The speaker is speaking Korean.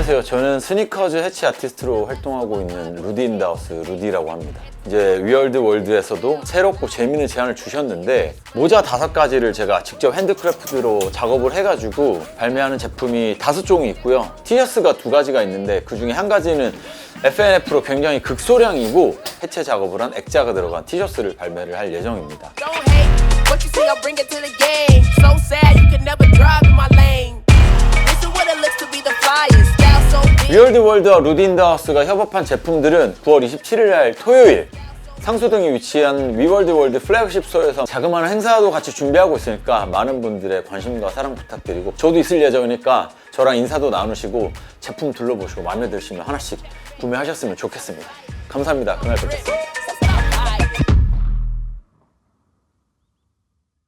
안녕하세요. 저는 스니커즈 해치 아티스트로 활동하고 있는 루디 인다우스 루디라고 합니다. 이제 위얼드 월드에서도 새롭고 재미있는 제안을 주셨는데 모자 다섯 가지를 제가 직접 핸드크래프트로 작업을 해가지고 발매하는 제품이 다섯 종이 있고요. 티셔츠가 두 가지가 있는데 그 중에 한 가지는 FNF로 굉장히 극소량이고 해체 작업을 한 액자가 들어간 티셔츠를 발매를 할 예정입니다. Style so big. 위얼드 월드와 루디 인다우스가 협업한 제품들은 9월 27일 날 토요일 상수동에 위치한 위월드 월드 플래그십 스토어에서 자그마한 행사도 같이 준비하고 있으니까 많은 분들의 관심과 사랑 부탁드리고 저도 있을 예정이니까 저랑 인사도 나누시고 제품 둘러보시고 마음에 드시면 하나씩 구매하셨으면 좋겠습니다. 감사합니다. 그날 뵙겠습니다.